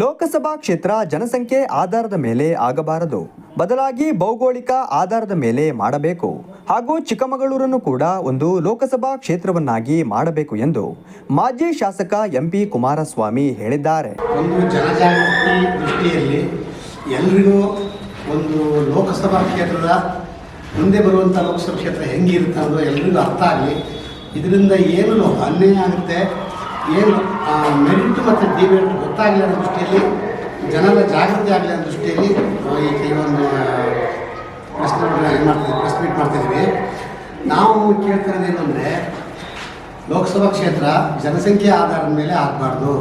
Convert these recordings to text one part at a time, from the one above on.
ಲೋಕಸಭಾ ಕ್ಷೇತ್ರ ಜನಸಂಖ್ಯೆ ಆಧಾರದ ಮೇಲೆ ಆಗಬಾರದು. ಬದಲಾಗಿ ಭೌಗೋಳಿಕ ಆಧಾರದ ಮೇಲೆ ಮಾಡಬೇಕು. ಹಾಗೂ ಚಿಕ್ಕಮಗಳೂರನ್ನು ಕೂಡ ಒಂದು ಲೋಕಸಭಾ ಕ್ಷೇತ್ರವನ್ನಾಗಿ ಮಾಡಬೇಕು ಎಂದು ಮಾಜಿ ಶಾಸಕ ಎಂಪಿ ಕುಮಾರಸ್ವಾಮಿ ಹೇಳಿದ್ದಾರೆ. ಒಂದು ಜನಜಾಗೃತಿ ದೃಷ್ಟಿಯಲ್ಲಿ ಎಲ್ರಿಗೂ ಒಂದು ಲೋಕಸಭಾ ಕ್ಷೇತ್ರದ ಮುಂದೆ ಬರುವಂಥ ಲೋಕಸಭಾ ಕ್ಷೇತ್ರ ಹೆಂಗಿರುತ್ತೆ ಅನ್ನೋದು ಎಲ್ರಿಗೂ ಅರ್ಥ ಆಗಲಿ. ಇದರಿಂದ ಏನು ಅನ್ಯಾಯ ಆಗುತ್ತೆ? ಏನು ಮೆರಿಟ್ ಮತ್ತು ಡಿಮೆರಿಟ್ ಗೊತ್ತಾಗಲಿ ಅನ್ನೋ ದೃಷ್ಟಿಯಲ್ಲಿ ಜನರ ಜಾಗೃತಿ ಆಗಲಿ ಅನ್ನೋ ದೃಷ್ಟಿಯಲ್ಲಿ ಆ, ಈ ಕೆಲವೊಂದು ಪ್ರಶ್ನೆಗಳನ್ನ ಏನು ಮಾಡ್ತಿದ್ವಿ ಪ್ರೆಸ್ ಮೀಟ್ ನಾವು ಕೇಳ್ತಿರೋದು ಅಂದರೆ ಲೋಕಸಭಾ ಕ್ಷೇತ್ರ ಜನಸಂಖ್ಯೆ ಆಧಾರದ ಮೇಲೆ ಆಗಬಾರ್ದು.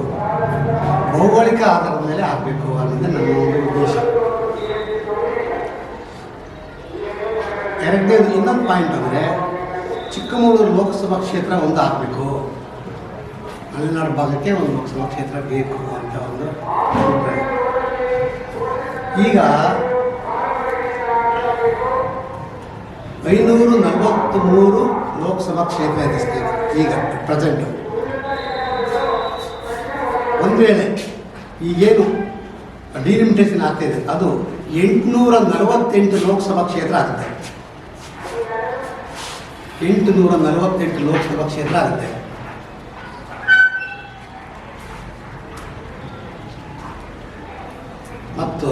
ಭೌಗೋಳಿಕ ಆಧಾರದ ಮೇಲೆ ಆಗಬೇಕು ಅನ್ನೋದೇ ನನ್ನ ಒಂದು ಉದ್ದೇಶ. ಎರಡನೇದು ಇನ್ನೊಂದು ಪಾಯಿಂಟ್ ಅಂದರೆ ಚಿಕ್ಕಮಗಳೂರು ಲೋಕಸಭಾ ಕ್ಷೇತ್ರ ಒಂದು ಆಗಬೇಕು. ಮಲೆನಾಡು ಭಾಗಕ್ಕೆ ಒಂದು ಲೋಕಸಭಾ ಕ್ಷೇತ್ರ ಬೇಕು ಅಂತ ಒಂದು ಅಭಿಪ್ರಾಯ. ಈಗ ಐನೂರು ನಲವತ್ತ್ಮೂರು ಲೋಕಸಭಾ ಕ್ಷೇತ್ರ ಇದೆ ಸ್ಟೇಟ್ ಈಗ ಪ್ರೆಸೆಂಟು ಒಂದು ವೇಳೆ ಈಗೇನು ಡಿಲಿಮಿಟೇಷನ್ ಆಗ್ತಾಯಿದೆ ಅದು ಎಂಟುನೂರ ನಲವತ್ತೆಂಟು ಲೋಕಸಭಾ ಕ್ಷೇತ್ರ ಆಗುತ್ತೆ ಎಂಟುನೂರ ನಲವತ್ತೆಂಟು ಲೋಕಸಭಾ ಕ್ಷೇತ್ರ ಆಗುತ್ತೆ ಮತ್ತು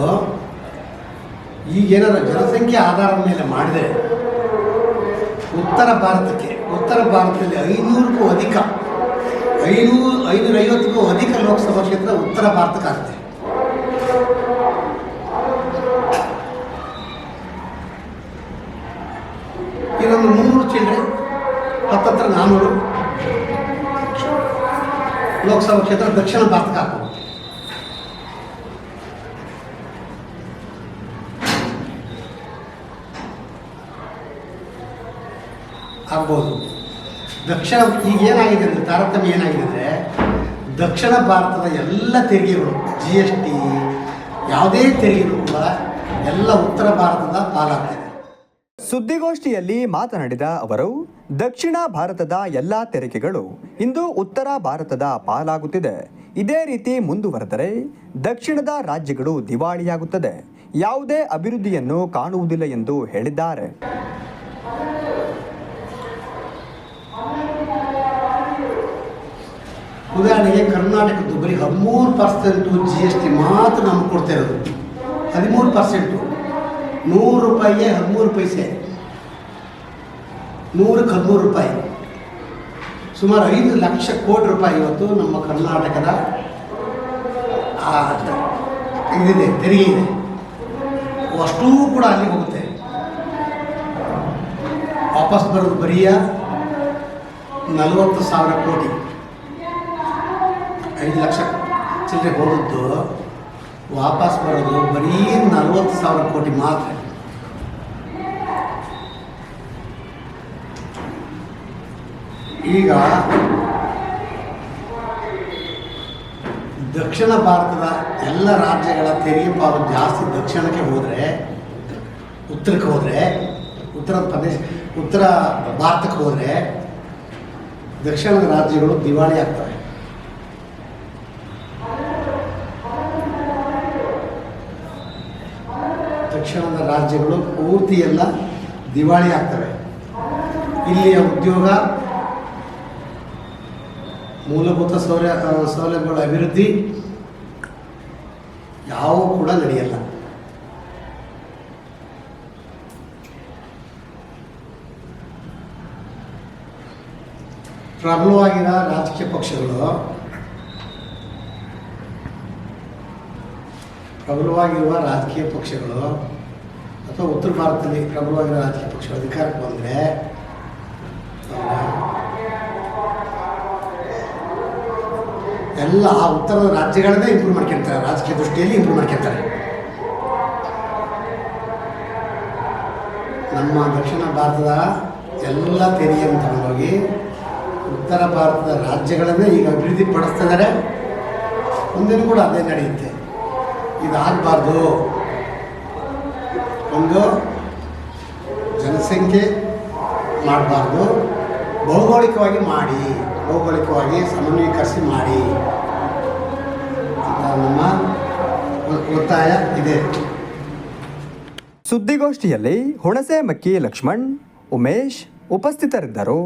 ಈಗೇನಾದ್ರು ಜನಸಂಖ್ಯೆ ಆಧಾರದ ಮೇಲೆ ಮಾಡಿದರೆ ಉತ್ತರ ಭಾರತಕ್ಕೆ, ಉತ್ತರ ಭಾರತದಲ್ಲಿ ಐನೂರಕ್ಕೂ ಅಧಿಕ, ಐನೂರು ಐನೂರ ಐವತ್ತಕ್ಕೂ ಅಧಿಕ ಲೋಕಸಭಾ ಕ್ಷೇತ್ರ ಉತ್ತರ ಭಾರತಕ್ಕೆ ಆಗುತ್ತೆ. ಇನ್ನೊಂದು ಮುನ್ನೂರು ಚಿಲ್ಲರೆ ಹತ್ತತ್ರ ನಾನ್ನೂರು ಲೋಕಸಭಾ ಕ್ಷೇತ್ರ ದಕ್ಷಿಣ ಭಾರತಕ್ಕೆ ಆಗ್ಬೋದು. ದಕ್ಷಿಣ ಈಗ ಏನಾಗಿದೆ ಅಂದರೆ, ತಾರತಮ್ಯ ಏನಾಗಿದೆ ಅಂದರೆ, ದಕ್ಷಿಣ ಭಾರತದ ಎಲ್ಲ ತೆರಿಗೆಗಳು ಜಿ ಎಸ್ ಟಿ ಯಾವುದೇ ತೆರಿಗೆಗಳು ಕೂಡ ಎಲ್ಲ ಉತ್ತರ ಭಾರತದ ಪಾಲಾಗ್ತಿದೆ. ಸುದ್ದಿಗೋಷ್ಠಿಯಲ್ಲಿ ಮಾತನಾಡಿದ ಅವರು, ದಕ್ಷಿಣ ಭಾರತದ ಎಲ್ಲ ತೆರಿಗೆಗಳು ಇಂದು ಉತ್ತರ ಭಾರತದ ಪಾಲಾಗುತ್ತಿದೆ. ಇದೇ ರೀತಿ ಮುಂದುವರೆದರೆ ದಕ್ಷಿಣದ ರಾಜ್ಯಗಳು ದಿವಾಳಿಯಾಗುತ್ತದೆ. ಯಾವುದೇ ಅಭಿವೃದ್ಧಿಯನ್ನು ಕಾಣುವುದಿಲ್ಲ ಎಂದು ಹೇಳಿದ್ದಾರೆ. ಉದಾಹರಣೆಗೆ ಕರ್ನಾಟಕದ್ದು ಬರೀ ಹದಿಮೂರು ಪರ್ಸೆಂಟು ಜಿ ಎಸ್ ಟಿ ಮಾತ್ರ ನಮ್ಗೆ ಕೊಡ್ತಾ ಇರೋದು ಹದಿಮೂರು ಪರ್ಸೆಂಟು. ನೂರು ರೂಪಾಯಿಗೆ ಹದಿಮೂರು ಪೈಸೆ. ನೂರಕ್ಕೆ ಹದಿಮೂರು ರೂಪಾಯಿ. ಸುಮಾರು ಐದು ಲಕ್ಷ ಕೋಟಿ ರೂಪಾಯಿ ಇವತ್ತು ನಮ್ಮ ಕರ್ನಾಟಕದ ಇದಿದೆ, ತೆರಿಗೆ ಇದೆ. ಅಷ್ಟೂ ಕೂಡ ಅಲ್ಲಿ ಹೋಗುತ್ತೆ. ವಾಪಸ್ ಬರೋದು ಬರೀ ನಲವತ್ತು ಸಾವಿರ ಕೋಟಿ. ಐದು ಲಕ್ಷ. ಚಿಲ್ಲರೆ ಹೋಗಿದ್ದು ವಾಪಸ್ ಬರೋದು ಬರೀ ನಲವತ್ತು ಸಾವಿರ ಕೋಟಿ ಮಾತ್ರ. ಈಗ ದಕ್ಷಿಣ ಭಾರತದ ಎಲ್ಲ ರಾಜ್ಯಗಳ ತೆರಿಗೆ ಪಾಲು ಜಾಸ್ತಿ ದಕ್ಷಿಣಕ್ಕೆ ಹೋದರೆ, ಉತ್ತರಕ್ಕೆ ಹೋದರೆ, ಉತ್ತರ ಪ್ರದೇಶ, ಉತ್ತರ ಭಾರತಕ್ಕೆ ಹೋದರೆ ದಕ್ಷಿಣದ ರಾಜ್ಯಗಳು ದಿವಾಳಿ ಆಗ್ತವೆ. ದಕ್ಷಿಣದ ರಾಜ್ಯಗಳು ಪೂರ್ತಿ ಎಲ್ಲ ದಿವಾಳಿ ಆಗ್ತವೆ. ಇಲ್ಲಿಯ ಉದ್ಯೋಗ, ಮೂಲಭೂತ ಸೌಲ ಸೌಲಭ್ಯಗಳ ಅಭಿವೃದ್ಧಿ ಯಾವ ಕೂಡ ನಡೆಯಲ್ಲ. ಪ್ರಬಲವಾಗಿರೋ ರಾಜಕೀಯ ಪಕ್ಷಗಳು ಪ್ರಬಲವಾಗಿರುವ ರಾಜಕೀಯ ಪಕ್ಷಗಳು ಅಥವಾ ಉತ್ತರ ಭಾರತದಲ್ಲಿ ಪ್ರಬಲವಾಗಿರುವ ರಾಜಕೀಯ ಪಕ್ಷಗಳು ಅಧಿಕಾರಕ್ಕೆ ಬಂದರೆ, ಎಲ್ಲ ಆ ಉತ್ತರದ ರಾಜ್ಯಗಳನ್ನೇ ಇಂಪ್ರೂವ್ ಮಾಡ್ಕೊಳ್ತಾರೆ ರಾಜಕೀಯ ದೃಷ್ಟಿಯಲ್ಲಿ ಇಂಪ್ರೂವ್ ಮಾಡ್ಕೊಳ್ತಾರೆ ನಮ್ಮ ದಕ್ಷಿಣ ಭಾರತದ ಎಲ್ಲ ತೆರಿಗೆಯನ್ನು ತಗೊಂಡೋಗಿ ಉತ್ತರ ಭಾರತದ ರಾಜ್ಯಗಳನ್ನೇ ಈಗ ಅಭಿವೃದ್ಧಿ ಪಡಿಸ್ತಿದ್ದಾರೆ ಮುಂದಿನ ಕೂಡ ಅದೇ ನಡೆಯುತ್ತೆ. ಇದಾಗಬಾರ್ದು. ಒಂದು ಜನಸಂಖ್ಯೆ ಮಾಡಬಾರ್ದು. ಭೌಗೋಳಿಕವಾಗಿ ಮಾಡಿ, ಭೌಗೋಳಿಕವಾಗಿ ಸಮನ್ವೀಕರಿಸಿ ಮಾಡಿ. ನಮ್ಮ ಒತ್ತಾಯ ಇದೆ. ಸುದ್ದಿಗೋಷ್ಠಿಯಲ್ಲಿ ಹುಣಸೆ ಮಕ್ಕಿ ಲಕ್ಷ್ಮಣ್, ಉಮೇಶ್ ಉಪಸ್ಥಿತರಿದ್ದರು.